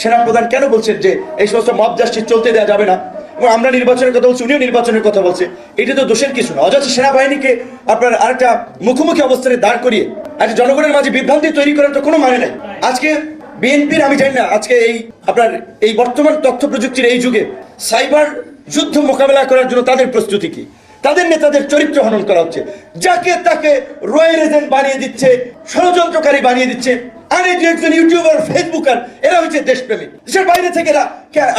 সেনাপ্রধান কেন বলছেন যে এই সমস্ত মব জাস্টিস চলতে দেওয়া যাবে না? এবং আমরা নির্বাচনের কথা বলছি, উনিও নির্বাচনের কথা বলছে। এটা তো দোষের কিছু না। অযথা সেনাবাহিনীকে আপনার আরেকটা মুখোমুখি অবস্থানে দাঁড় করিয়ে আজকে জনগণের মাঝে বিভ্রান্তি তৈরি করার তো কোনো মানে নাই। আজকে বিএনপির, আমি জানি না, আজকে এই আপনার এই বর্তমান তথ্য প্রযুক্তির এই যুগে সাইবার যুদ্ধ মোকাবেলা করার জন্য তাদের প্রস্তুতি কি? তাদের নেতাদের চরিত্র হনন করা হচ্ছে। যাকে তাকে রয়েল এজেন্ট বানিয়ে দিচ্ছে, ষড়যন্ত্রকারী বানিয়ে দিচ্ছে। আর এই একজন ইউটিউবার, ফেসবুকার, এরা হচ্ছে দেশপ্রেমিক। দেশের বাইরে থেকে এরা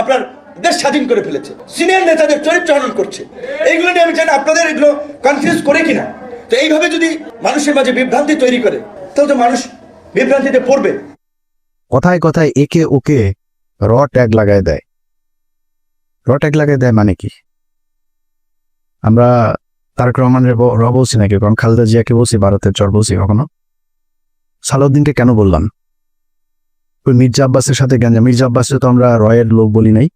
আপনার দেশ স্বাধীন করে ফেলেছে। সিনিয়র নেতাদের চরিত্র হনন করছে। এইগুলো নিয়ে আমি জানি আপনাদের এগুলো কনফিউজ করে কিনা। তো এইভাবে যদি মানুষের মাঝে বিভ্রান্তি তৈরি করে, তাহলে তো মানুষ বিভ্রান্তিতে পড়বে। কথায় কথায় একে ওকে র ট্যাগ লাগায় দেয়। র ট্যাগ লাগায় দেয় মানে কি? আমরা তারক রহমানের র বলছি নাকি? কারণ খালেদা জিয়াকে বলছি, ভারতের চর বলছি কখনো। সালাউদ্দিনকে কেন বললাম? ওই মির্জা আব্বাসের সাথে গেঞ্জা মির্জা আব্বাসে তো আমরা রয়ের লোক বলি নাই।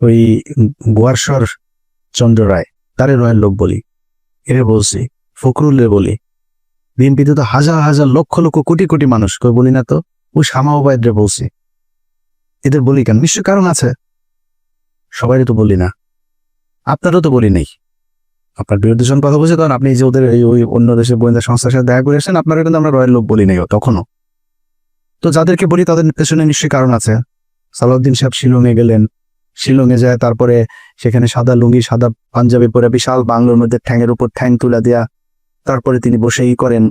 ওই গোয়ারসর চন্দ্র রায়, তারে রয়ের লোক বলি। এরে বলছি ফখরুল্লে বলি। বিএনপিতে তো হাজার হাজার লক্ষ লক্ষ কোটি কোটি মানুষ কই বলি না তো? ওই শামা ওবায়দরে বলছি। এদের বলি কেন? নিশ্চয় কারণ আছে। সবাই তো বলি না। আপনারও তো বলি নেই। আপনার বিরুদ্ধে যখন কথা বলছে, তখন আপনি যে ওদের ওই অন্য দেশের গোয়েন্দা সংস্থার সাথে দেখা করে এসেছেন আপনারা কিন্তু আমরা রয়ের লোক বলি নাই তখনও। তো যাদেরকে বলি, তাদের পেছনে নিশ্চয়ই কারণ আছে। সালাউদ্দিন সাহেব শিলংয়ে গেলেন। শিলংয়ে যায়, তারপরে সেখানে সাদা লুঙ্গি, সাদা পাঞ্জাবি পরে বিশাল বাংলোর মধ্যে ঠ্যাঙের উপর ঠ্যাং তুলে দেয়া। তারপরে তিনি বসেই করেন।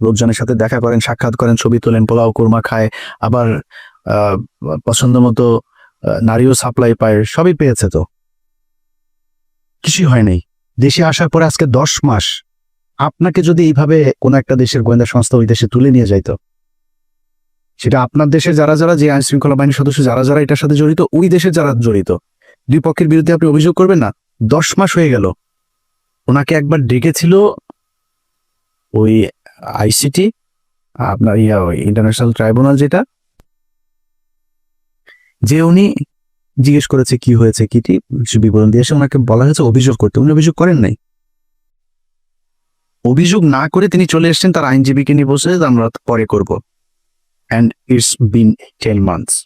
লোকজনের সাথে দেখা করেন, সাক্ষাৎ করেন, ছবি তোলেন, পোলাও, কোরমা খায়। আবার পছন্দ মতো নারীও সাপ্লাই পায়। সবই পেয়েছে তো। কিছুই হয় নাই। দেশে আসার পরে আজকে দশ মাস আপনাকে যদি এইভাবে কোন একটা দেশের গোয়েন্দা সংস্থা ওই দেশে তুলে নিয়ে যাইতো, সেটা আপনার দেশে যারা যারা, যে আইন শৃঙ্খলা বাহিনীর সদস্য যারা যারা এটার সাথে জড়িত, ওই দেশে যারা জড়িত, দুই পক্ষের বিরুদ্ধে আপনি অভিযোগ করবেন না? দশ মাস হয়ে গেল। ওনাকে একবার ডেকেছিল ওই আইসিটি, আপনার ইয়া ইন্টারন্যাশনাল ট্রাইব্যুনাল যেটা, যে উনি জিজ্ঞেস করেছে, কি হয়েছে? কি টি? কিছু বিবরণ দিয়েছে ওনাকে বলা হয়েছে, অভিযোগ করতে। উনি অভিযোগ করেন নাই। অভিযোগ না করে তিনি চলে এসেছেন, তার আইনজীবীকে নিয়ে বসে আমরা পরে করব। And it's been ten months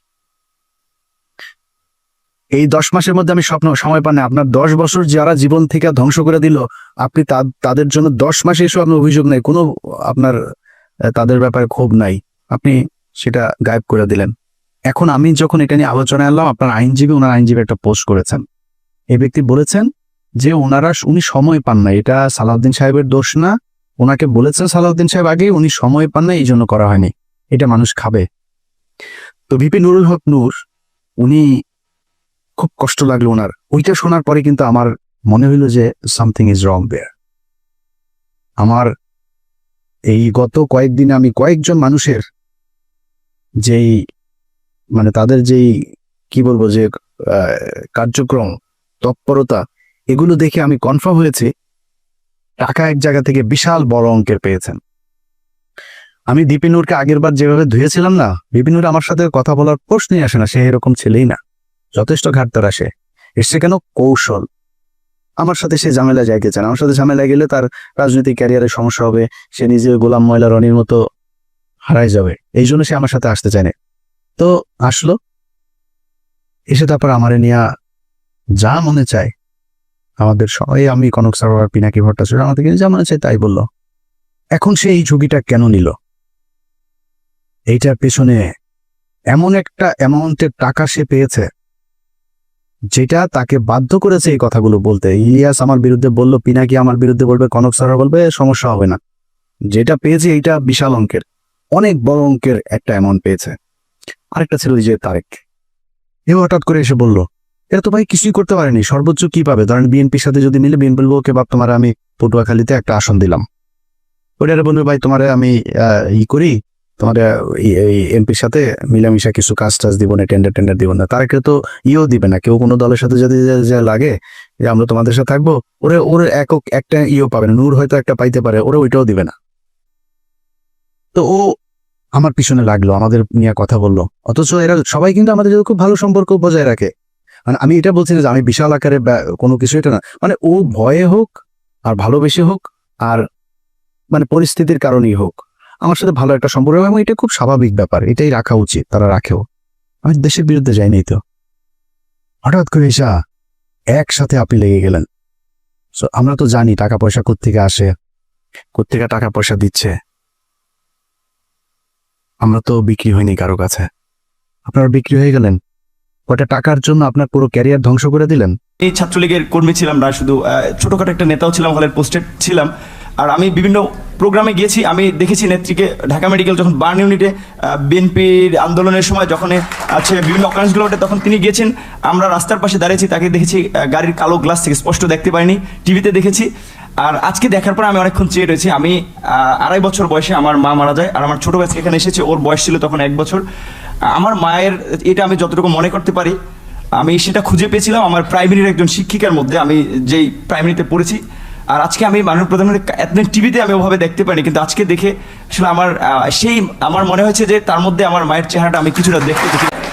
এই দশ মাসের মধ্যে আমি স্বপ্ন, সময় পান। আপনার দশ বছর যারা জীবন থেকে ধ্বংস করে দিল, আপনি তাদের জন্য দশ মাসে এসে আপনার অভিযোগ নাই। কোনো আপনার, তাদের ব্যাপারে ক্ষোভ নাই। আপনি সেটা গায়েব করে দিলেন। এখন আমি যখন এটা নিয়ে আলোচনায় আনলাম আপনার আইনজীবী, ওনার আইনজীবী একটা পোস্ট করেছেন। এই ব্যক্তি বলেছেন যে ওনারা উনি সময় পান না, এটা সালাউদ্দিন সাহেবের দোষ না। ওনাকে বলেছেন সালাউদ্দিন সাহেব আগে উনি সময় পান না, এই জন্য করা হয়নি। এটা মানুষ খাবে। তো ভিপি নুরুল হক নূর, উনি খুব কষ্ট লাগল ওনার। ওইটা শোনার পরে কিন্তু আমার মনে হইল যে সামথিং ইজ রং দেয়ার আমার এই গত কয়েকদিনে আমি কয়েকজন মানুষের যেই মানে তাদের যেই, কি বলব যে কার্যক্রম, তৎপরতা, এগুলো দেখে আমি কনফার্ম হয়েছি টাকা এক জায়গা থেকে বিশাল বড় অঙ্কের পেয়েছেন। আমি দীপিনুরকে আগের বার যেভাবে ধুয়েছিলাম না বিপিনুর আমার সাথে কথা বলার প্রশ্নই আসে না, সে এরকম ছেলেই না। যথেষ্ট ঘাটতার আসে এসছে কেন? কৌশল। আমার সাথে সে ঝামেলা যাইতে চান আমার সাথে ঝামেলা গেলে তার রাজনৈতিক ক্যারিয়ারে সমস্যা হবে, সে নিজে গোলাম ময়লা রনির মতো হারাই যাবে। এই জন্য সে আমার সাথে আসতে চায় না। তো আসলো। এসে তারপর আমারে নিয়ে যা মনে চায়, আমাদের সবাই আমি কনক সারোয়ার পিনাকি ভট্টাচার্য আমাদেরকে যা মনে চায় তাই বলল। এখন সে এই ঝুঁকিটা কেন নিল? এইটার পেছনে এমন একটা অ্যামাউন্টের টাকা সে পেয়েছে, যেটা তাকে বাধ্য করেছে এই কথাগুলো বলতে। ইলিয়াস আমার বিরুদ্ধে বলল, পিনাকি আমার বিরুদ্ধে বলবে, কনক সারা বলবে, সমস্যা হবে না। যেটা পেয়েছে এইটা বিশাল অঙ্কের, অনেক বড় অঙ্কের একটা অ্যামাউন্ট পেয়েছে। আরেকটা ছিল যে তারেক। এও হঠাৎ করে এসে বলল, এরা তো ভাই কিছুই করতে পারেনি, সর্বোচ্চ কি পাবে? ধরেন বিএনপির সাথে যদি মিলে, বিএনপি বলব, ওকে বাপ, তোমার আমি পটুয়াখালীতে একটা আসন দিলাম। ওইটারে বলবে ভাই, তোমারে আমি ই করি, তোমার এমপির সাথে মিলামিশা কিছু কাজ টাজ দিব না টেন্ডার টেন্ডার দিব না। তারকে তো ইও দিবে না, কেউ কোনো দলের সাথে যদি যা লাগে, যে আমরা তোমাদের সাথে থাকব, ওরে, ওর একক একটা ইও পাবে না, নূর হয়তো একটা পাইতে পারে, ওরা ওইটাও দিবে না। তো ও আমার পিছনে লাগল আমাদের নিয়ে কথা বলল। অথচ এরা সবাই কিন্তু আমাদের খুব ভালো সম্পর্ক বজায় রাখে। মানে আমি এটা বলছি না যে আমি বিশাল আকারে কোনো কিছু এটা না। মানে ও ভয়ে হোক আর ভালোবেসে হোক আর মানে পরিস্থিতির কারণেই হোক আমার সাথে ভালো একটা সম্পর্ক এবং এটা খুব স্বাভাবিক ব্যাপার এটাই রাখা উচিত তারা রাখেও। আমি দেশের বিরুদ্ধে যাইনি তো। হঠাৎ করে এসা একসাথে আপনি লেগে গেলেন। So, আমরা তো জানি টাকা পয়সা কোত্থেকে আসে কোত্থেকে টাকা পয়সা দিচ্ছে। আমরা তো বিক্রি হয়নি কারও কাছে। আপনারা বিক্রি হয়ে গেলেন। কয়টা টাকার জন্য আপনার পুরো ক্যারিয়ার ধ্বংস করে দিলেন? এই ছাত্রলীগের কর্মী ছিলাম না, শুধু ছোটখাটো একটা নেতাও ছিলাম, হলের পোস্টেড ছিলাম। আর আমি বিভিন্ন প্রোগ্রামে গিয়েছি, আমি দেখেছি নেত্রীকে ঢাকা মেডিকেল যখন বার্ন ইউনিটে বিএনপির আন্দোলনের সময় যখন আছে বিভিন্ন অকারেন্সগুলো ওঠে তখন তিনি গিয়েছেন। আমরা রাস্তার পাশে দাঁড়িয়েছি, তাকে দেখেছি গাড়ির কালো গ্লাস থেকে স্পষ্ট দেখতে পাইনি। টিভিতে দেখেছি। আর আজকে দেখার পর আমি অনেকক্ষণ চেয়ে রয়েছি। আমি আড়াই বছর বয়সে আমার মা মারা যায় আর আমার ছোট ভাই এখানে এসেছে। ওর বয়স ছিল তখন এক বছর। আমার মায়ের, এটা আমি যতটুকু মনে করতে পারি, আমি সেটা খুঁজে পেয়েছিলাম আমার প্রাইমারির একজন শিক্ষিকার মধ্যে। আমি যেই প্রাইমারিতে পড়েছি। আর আজকে আমি মাননীয় প্রধানমন্ত্রী এতদিন টিভিতে আমি ওভাবে দেখতে পাইনি। কিন্তু আজকে দেখে আসলে আমার সেই, আমার মনে হয়েছে যে তার মধ্যে আমার মায়ের চেহারাটা আমি কিছুটা দেখতে পেয়েছি।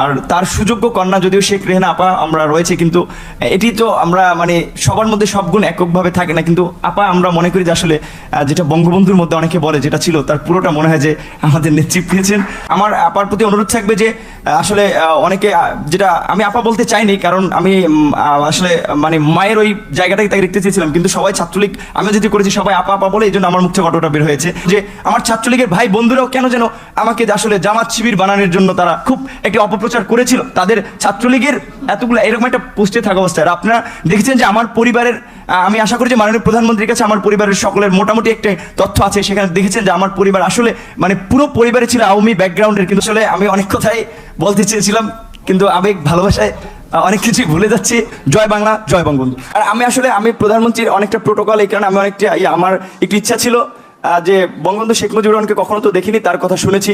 আর তার সুযোগ্য কন্যা যদিও শেখ রেহানা আপা আমরা রয়েছে, কিন্তু এটি তো আমরা মানে সবার মধ্যে সব গুণ এককভাবে থাকে না। কিন্তু আপা আমরা মনে করি যে আসলে যেটা বঙ্গবন্ধুর মধ্যে অনেকে বলে, যেটা ছিল, তার পুরোটা মনে হয় যে আমাদের নেতৃত্ব পেয়েছেন। আমার আপার প্রতি অনুরোধ থাকবে যে আসলে অনেকে যেটা আমি আপা বলতে চাইনি, কারণ আমি আসলে মানে মায়ের ওই জায়গাটাই তাকে দেখতে চেয়েছিলাম, কিন্তু সবাই ছাত্রলীগ আমি যদি করেছি, সবাই আপা আপা বলে এই জন্য আমার মুখ থেকে বের হয়েছে যে, আমার ছাত্রলীগের ভাই বন্ধুরাও কেন যেন আমাকে আসলে জামাত শিবির বানানোর জন্য তারা খুব একটি অপপ্রচার করেছিল। তাদের ছাত্রলীগের এতগুলো এরকম একটা পোস্টে থাকা অবস্থায়। আপনারা দেখেছেন যে আমার পরিবারের আমি আশা করি যে মাননীয় প্রধানমন্ত্রীর কাছে আমার পরিবারের সকলের মোটামুটি একটা তথ্য আছে। সেখানে দেখেছেন যে আমার পরিবার আসলে মানে পুরো পরিবারে ছিল আওয়ামী ব্যাকগ্রাউন্ডের কিন্তু আসলে আমি অনেক কথাই বলতে চেয়েছিলাম কিন্তু আবেগ ভালোবাসায় অনেক কিছুই ভুলে যাচ্ছি। জয় বাংলা জয় বঙ্গবন্ধু। আর আমি আসলে আমি প্রধানমন্ত্রীর অনেকটা প্রোটোকল এই কারণে আমি অনেকটা ইয়ে, আমার একটি ইচ্ছা ছিল যে বঙ্গবন্ধু শেখ মুজিবুর রহমানকে কখনো তো দেখিনি তার কথা শুনেছি।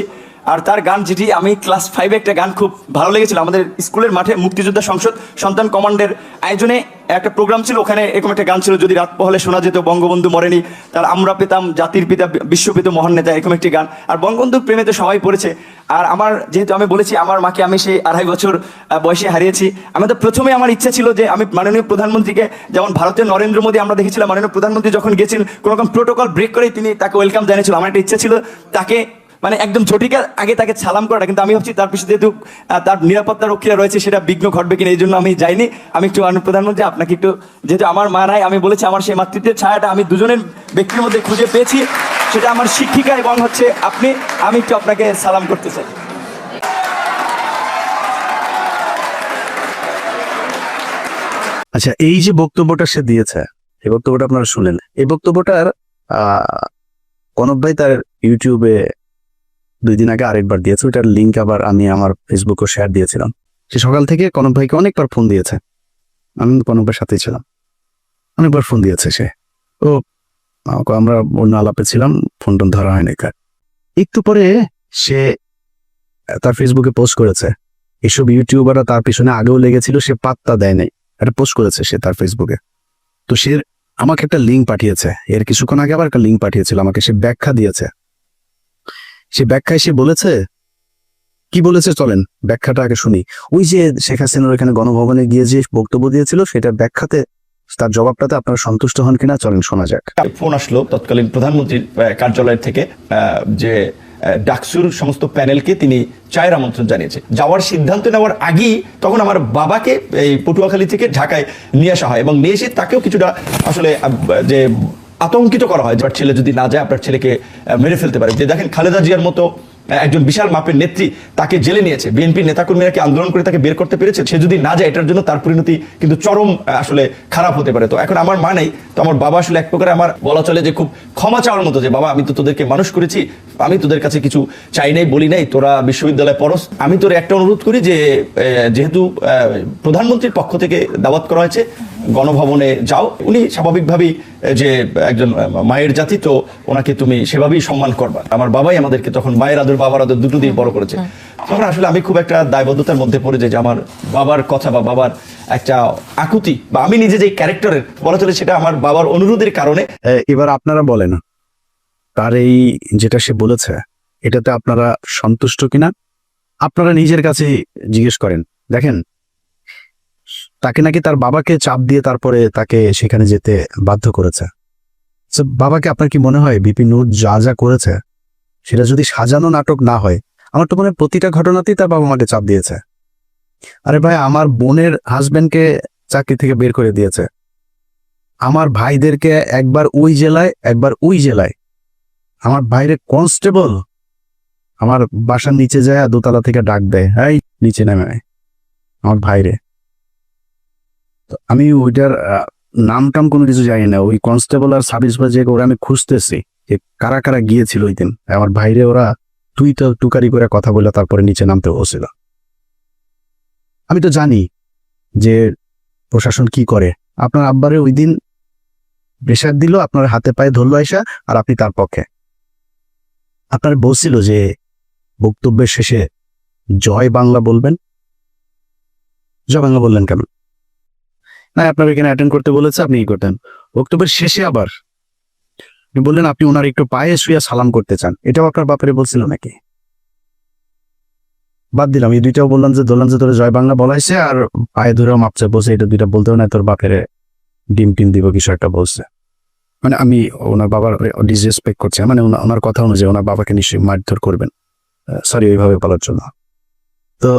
আর তার গান যেটি, আমি ক্লাস ফাইভে একটা গান খুব ভালো লেগেছিল, আমাদের স্কুলের মাঠে মুক্তিযোদ্ধা সংসদ, সন্তান কমান্ডের আয়োজনে একটা প্রোগ্রাম ছিল, ওখানে এরকম একটা গান ছিল, যদি রাত পহলে শোনা যেত, বঙ্গবন্ধু মরেনি, তার আমরা পেতাম, জাতির পিতা বিশ্বপিত মহান নেতা, এরকম একটি গান। আর বঙ্গবন্ধুর প্রেমে তো সবাই পড়েছে। আর আমার, যেহেতু আমি বলেছি, আমার মাকে আমি সেই আড়াই বছর বয়সে হারিয়েছি, আমি তো প্রথমে আমার ইচ্ছা ছিল যে, আমি মাননীয় প্রধানমন্ত্রীকে, যেমন ভারতের নরেন্দ্র মোদী আমরা দেখেছিলাম, মাননীয় প্রধানমন্ত্রী যখন গেছেন কোনো রকম প্রোটোকল ব্রেক করেই তিনি তাকে ওয়েলকাম জানিয়েছিল। আমার একটা ইচ্ছা ছিল তাকে একদম ঝটিকার আগে তাকে সালাম করাটা কিন্তু আমি ভাবছি তার পিছনে যেহেতু তার নিরাপত্তা রক্ষীরা রয়েছে সেটা বিঘ্ন ঘটবে কিনা এই জন্য আমি যাইনি। আমি একটু প্রধানমন্ত্রী আপনাকে একটু যেহেতু আমার মা নাই আমি বলেছি আমার সেই মাতৃত্বের ছায়াটা আমি দুজনের ব্যক্তির মধ্যে খুঁজে পেয়েছি। সেটা আমার শিক্ষিকা এবং হচ্ছে আপনি আমি একটু আপনাকে সালাম করতে চাই। আচ্ছা এই যে বক্তব্যটা সে দিয়েছে এই বক্তব্যটা আপনারা শুনলেন। এই বক্তব্যটার আহ, কনক ভাই তার ইউটিউবে দুই দিন আগে আরেকবার দিয়েছে। ওইটার লিঙ্ক আবার আমি আমার ফেসবুকে শেয়ার দিয়েছিলাম। সে সকাল থেকে কনক ভাইকে অনেকবার ফোন দিয়েছে। আমি কনক ভাইয়ের সাথেই ছিলাম। অনেকবার ফোন দিয়েছে সে। ও আমরা অন্য আলাপে ছিলাম ফোন টোন ধরা হয়নি কার। একটু পরে সে তার ফেসবুকে পোস্ট করেছে। এসব ইউটিউবাররা তার পিছনে আগেও লেগেছিল, সে পাত্তা দেয় নাই। একটা পোস্ট করেছে সে তার ফেসবুকে তো সে আমাকে একটা লিঙ্ক পাঠিয়েছে। এর কিছুক্ষণ আগে আবার একটা লিঙ্ক পাঠিয়েছিল, আমাকে সে ব্যাখ্যা দিয়েছে। সে ব্যাখ্যায় সে বলেছে? কি বলেছে চলেন ব্যাখ্যাটা আগে শুনি। ওই যে শেখ হাসিনার এখানে গণভবনে গিয়ে যে বক্তব্য দিয়েছিল সেটা ব্যাখ্যাতে তার জবাবটাতে আপনারা সন্তুষ্ট হন কিনা চলেন শোনা যাক। ফোন আসলো তৎকালীন প্রধানমন্ত্রীর আহ, কার্যালয়ের থেকে যে ডাকসুর সমস্ত প্যানেলকে তিনি চায়ের আমন্ত্রণ জানিয়েছে। যাওয়ার সিদ্ধান্ত নেওয়ার আগেই তখন আমার বাবাকে এই পটুয়াখালী থেকে ঢাকায় নিয়ে আসা হয় এবং নিয়ে এসে তাকেও কিছুটা আসলে যে আতঙ্কিত করা হয় যে আপনার ছেলে যদি না যায়, আপনার ছেলেকে মেরে ফেলতে পারে। যে দেখেন খালেদা জিয়ার মতো একজন বিশাল মাপের নেত্রী তাকে জেলে নিয়েছে। বিএনপি নেতাকর্মীরা কি আন্দোলন করে তাকে বের করতে পেরেছে? সে যদি না যায়, এটার জন্য তার পরিণতি কিন্তু চরম আসলে খারাপ হতে পারে। তো এখন আমার মা নেই, তো আমার বাবা আসলে এক প্রকারে আমার বলা চলে যে খুব ক্ষমা চাওয়ার মতো যে, বাবা, আমি তো তোদেরকে মানুষ করেছি, আমি তোদের কাছে কিছু চাই নাই, বলি নাই, তোরা বিশ্ববিদ্যালয়ে পড়স। আমি তোর একটা অনুরোধ করি যে যেহেতু প্রধানমন্ত্রীর পক্ষ থেকে দাওয়াত করা হয়েছে গণভবনে যাও। উনি স্বাভাবিকভাবেই যে একজন মায়ের জাতি তো ওনাকে তুমি সেভাবেই সম্মান করবা। আমার বাবাই আমাদেরকে তখন মায়ের আদর বাবার আদর দুটো দিয়ে বড় করেছে। তখন আসলে আমি খুব একটা দায়বদ্ধতার মধ্যে পড়ে যাই যে আমার বাবার কথা বা বাবার একটা আকুতি বা আমি নিজে যে ক্যারেক্টারের বলা চলে সেটা আমার বাবার অনুরোধের কারণে। এবার আপনারা বলেন তার এই যেটা সে বলেছে এটাতে আপনারা সন্তুষ্ট কিনা? আপনারা নিজের কাছে জিজ্ঞেস করেন। দেখেন তাকে নাকি তার বাবাকে চাপ দিয়ে তারপরে তাকে সেখানে যেতে বাধ্য করেছে। বাবাকে আপনার কি মনে হয় বিপি নূর যা যা করেছে, সেটা যদি সাজানো নাটক না হয়, আমার তো মনে হয় প্রতিটা ঘটনাতেই তার বাবা মাকে চাপ দিয়েছে। আরে ভাই, আমার বোনের হাজবেন্ডকে চাকরি থেকে বের করে দিয়েছে। আমার ভাইদেরকে একবার ওই জেলায়, একবার ওই জেলায়। আমার বাইরে কনস্টেবল আমার বাসার নিচে যায় দোতলা থেকে ডাক দেয়, এই, নিচে নেমে। আমার ভাইরে। আমি ওইটার নাম টাম কোনো কিছু জানি না। ওই কনস্টেবল আর সাব ইন্সপেক্টর ওরা আমি খুঁজতেছি, যে কারা কারা গিয়েছিল ওই দিন। আমার ভাইরে ওরা তুই তো টুকারি করে কথা বলে তারপরে নিচে নামতে বসছিল আমি তো জানি যে প্রশাসন কি করে। আপনার আব্বারে ওই দিন প্রেশার দিল, আপনার হাতে পায়ে ধরলো আইসা, আর আপনি তার পক্ষে। আপনার বলছিল যে বক্তব্যের শেষে জয় বাংলা বলবেন? জয় বাংলা বললেন কেন? না আপনার এখানে অ্যাটেন্ড করতে বলেছে, আপনি ই করতেন। বক্তব্যের শেষে আবার আপনি বললেন, আপনি ওনার একটু পায়ে শুয়ে সালাম করতে চান। এটাও আপনার বাপেরে বলছিল নাকি? বাদ দিলাম, এই দুইটাও বললাম যে ধরলাম যে তোর জয় বাংলা বলাইছে আর পায়ে ধরেও মাপছে বসে এটা দুইটা বলতেও না তোর বাপেরে ডিম টিম দিব একটা বলছে। মানে আমি ওনার বাবার ডিসরেসপেক্ট করছি মানে ওনার কথা অনুযায়ী, ওনার বাবাকে নিশ্চয়ই মারধর করবেন। সরি ওইভাবে বলার জন্য। তো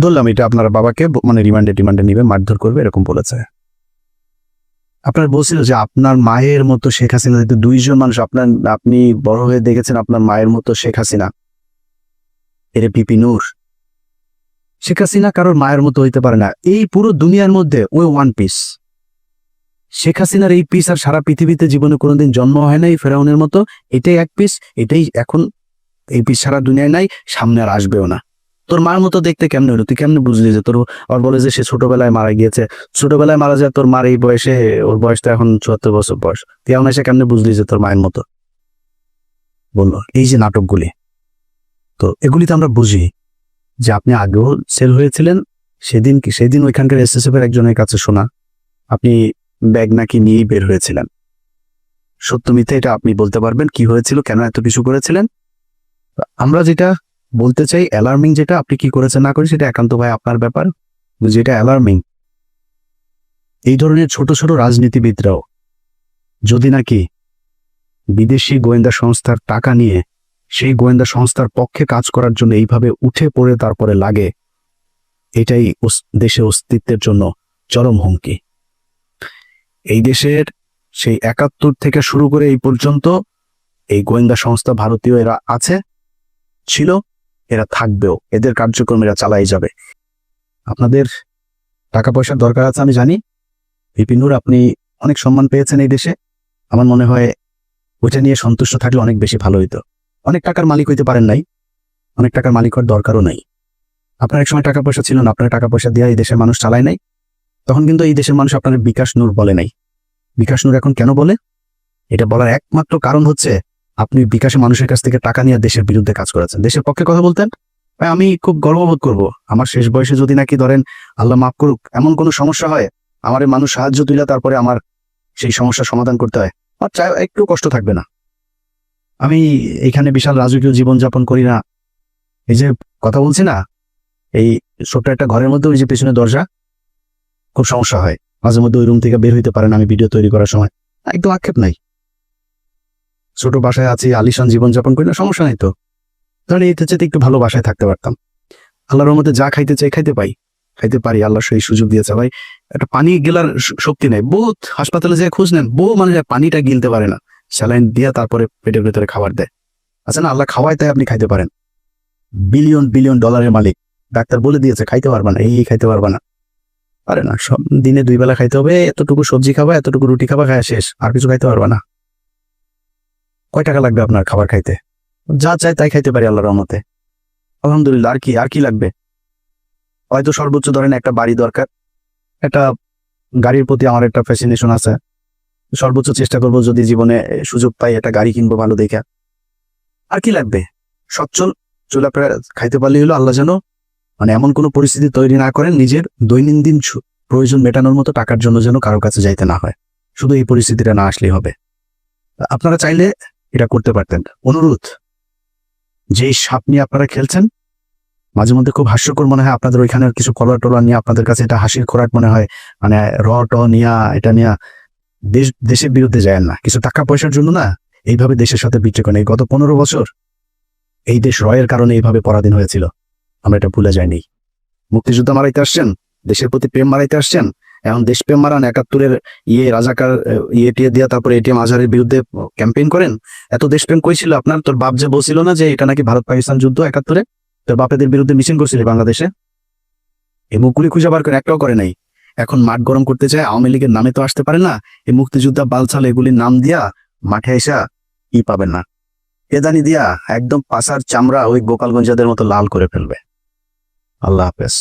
ধরলাম এটা আপনার বাবাকে মানে রিমান্ডে টিমান্ডে নিবে, মারধর করবে, এরকম বলেছে। আপনার বলছিল যে আপনার মায়ের মতো শেখ হাসিনা, যেহেতু দুইজন মানুষ, আপনার, আপনি বড় হয়ে দেখেছেন আপনার মায়ের মতো শেখ হাসিনা। এরে পিপি নূর। শেখ হাসিনা কারোর মায়ের মতো হইতে পারে না। এই পুরো দুনিয়ার মধ্যে ওই ওয়ান পিস শেখ হাসিনার এই পিস আর সারা পৃথিবীতে জীবনে কোনোদিন জন্ম হয় নাই ফেরাউনের মতো। এটাই এক পিস এটাই এখন এই পিস সারা দুনিয়ায় নাই, সামনে আর আসবেও না। তোর মার মতো দেখতে কেমনে হলো? তুই কেমনে বুঝলি যে তোর আর বলে যে সে ছোটবেলায় মারা গিয়েছে? ছোটবেলায় মারা যায় তোর মার এই বয়সে, ওর বয়স তো এখন চুয়াত্তর বছর বয়স। তুই এখন এসে কেমনে বুঝলি যে তোর মায়ের মতো? বলল এই যে নাটকগুলি। তো এগুলি তো আমরা বুঝি যে আপনি আগেও সেল হয়েছিলেন, সেদিন কি, সেদিন ওইখানকার এসএসএফ এর একজনের কাছে শোনা, আপনি ব্যাগ নাকি নিয়েই বের হয়েছিলেন। সত্য মিথ্যা এটা আপনি বলতে পারবেন কি হয়েছিল, কেন এত কিছু করেছিলেন? আমরা যেটা বলতে চাই অ্যালার্মিং যেটা আপনি কি করেছেন না করেন সেটা একান্ত ভাই আপনার ব্যাপার, যেটা অ্যালার্মিং এই ধরনের ছোট ছোট রাজনীতিবিদরাও, যদি নাকি বিদেশি গোয়েন্দা সংস্থার টাকা নিয়ে সেই গোয়েন্দা সংস্থার পক্ষে কাজ করার জন্য এইভাবে উঠে পড়ে তারপরে লাগে, এটাই দেশে অস্তিত্বের জন্য চরম হুমকি। এই দেশের সেই একাত্তর থেকে শুরু করে এই পর্যন্ত এই গোয়েন্দা সংস্থা ভারতীয় এরা আছে, ছিল। এরা থাকবেও, এদের কার্যক্রম এরা চালাই যাবে। আপনাদের টাকা পয়সার দরকার আছে আমি জানি। বিপিনুর আপনি অনেক সম্মান পেয়েছেন এই দেশে। আমার মনে হয় ওইটা নিয়ে সন্তুষ্ট থাকলে অনেক বেশি ভালো হইতো। অনেক টাকার মালিক হইতে পারেন নাই। অনেক টাকার মালিক হওয়ার দরকারও নাই। আপনার এক সময় টাকা পয়সা ছিল না, আপনার টাকা পয়সা দিয়ে এই দেশের মানুষ চালায় নাই। তখন কিন্তু এই দেশের মানুষ আপনার বিকাশ নূর বলে নাই। বিকাশ নূর এখন কেন বলে? এটা বলার একমাত্র কারণ হচ্ছে আপনি বিকাশে মানুষের কাছ থেকে টাকা নিয়ে দেশের বিরুদ্ধে কাজ করেছেন। দেশের পক্ষে কথা বলতেন? ভাই, আমি খুব গর্ববোধ করব। আমার শেষ বয়সে যদি নাকি ধরেন আল্লাহ মাফ করুক, এমন কোনো সমস্যা হয়? আমার মানুষ সাহায্য তুলে তারপরে আমার সেই সমস্যার সমাধান করতে হয়। আমার চাই একটু কষ্ট থাকবে না। আমি এখানে বিশাল রাজকীয় জীবনযাপন করি না। এই যে কথা বলছি না, এই ছোট্ট একটা ঘরের মধ্যে ওই যে পেছনে দরজা, খুব সমস্যা হয়। মাঝে মধ্যে ওই রুম থেকে বের হইতে পারেন আমি ভিডিও তৈরি করার সময়। একদম আক্ষেপ নাই। ছোট বাসায় আছি, আলিশান জীবনযাপন করি না, সমস্যা নাই তো। তাহলে এতে চেয়ে একটু ভালো বাসায় থাকতে পারতাম। আল্লাহর মধ্যে যা খাইতে চাই খাইতে পাই। খাইতে পারি, আল্লাহ সেই সুযোগ দিয়েছে, ভাই। একটা পানি গেলার শক্তি নেই। বহুত হাসপাতালে যে খোঁজ নেন, বহু মানুষ পানিটা গিলতে পারে না। স্যালাইন দিয়ে তারপরে পেটের ভেতরে খাবার দেয়। আচ্ছা না, আল্লাহ খাওয়ায় তাই আপনি খাইতে পারেন। বিলিয়ন বিলিয়ন ডলারের মালিক। ডাক্তার বলে দিয়েছে, খাইতে পারবা না এই খাইতে পারবা না। পারে না, সব দিনে দুই বেলা খাইতে হবে, এতটুকু সবজি খাবা, এতটুকু রুটি খাবা, খায় শেষ। আর কিছু খাইতে পারবা না। কয় টাকা লাগবে আপনার খাবার খাইতে? যা চাই তাই খাইতে পারি আল্লাহর রহমতে। আলহামদুলিল্লাহ, আর কি আর কি লাগবে? হয়তো সর্বোচ্চ ধরেন একটা বাড়ি দরকার। একটা গাড়ির প্রতি আমার একটা ফ্যাসিনেশন আছে। সর্বোচ্চ চেষ্টা করব যদি জীবনে সুযোগ পাই একটা গাড়ি কিনবো ভালো দেখে। আর কি লাগবে? সচ্ছল, চুলা প্রায় খাইতে পারলে হলো আল্লাহ যেন মানে এমন কোনো পরিস্থিতি তৈরি না করেন, নিজের দৈনন্দিন প্রয়োজন মেটানোর মতো টাকার জন্য যেন কারও কাছে যাইতে না হয়। শুধু এই পরিস্থিতিটা না আসলেই হবে। আপনারা চাইলে এটা করতে পারতেন। অনুরোধ, যেই সাপ নিয়ে আপনারা খেলছেন, মাঝে মধ্যে খুব হাস্যকর মনে হয় আপনাদের ওইখানে কিছু কলার টলার নিয়ে আপনাদের কাছে এটা হাসির খোরাক মনে হয়। মানে র, ট নিয়া, এটা নিয়া দেশ, দেশের বিরুদ্ধে যায় না। কিছু টাকা পয়সার জন্য না এইভাবে দেশের সাথে বিট্রে করেন। এই গত পনেরো বছর এই দেশ রয়ের কারণে এইভাবে পরাধীন হয়েছিল। আমরা এটা ভুলে যাইনি। মুক্তিযুদ্ধ মারাইতে আসছেন, দেশের প্রতি প্রেম মারাইতে আসছেন এখন দেশপ্রেম মারান একাত্তরের ইয়ে রাজাকার ইয়ে টিয়ে দিয়া তারপরে এটিএম আজহারের বিরুদ্ধে ক্যাম্পেইন করেন। এত দেশপ্রেম কইছিল আপনার? তোর বাপ যে বলছিল না যে এটা নাকি ভারত পাকিস্তান যুদ্ধ একাত্তরে? তোর বাপেদের বিরুদ্ধে মিছিল করছিল বাংলাদেশে। এই মুখগুলি খুঁজে বার করে একটাও করে নাই। এখন মাঠ গরম করতে চায়, আওয়ামী লীগের নামে তো আসতে পারে না। এই মুক্তিযোদ্ধা বালছাল এগুলির নাম দিয়া মাঠে এসা ই পাবেন না। এদানি দিয়া একদম পাশার চামড়া ওই গোপালগঞ্জাদের মতো লাল করে ফেলবে। আল্লাহ হাফেজ।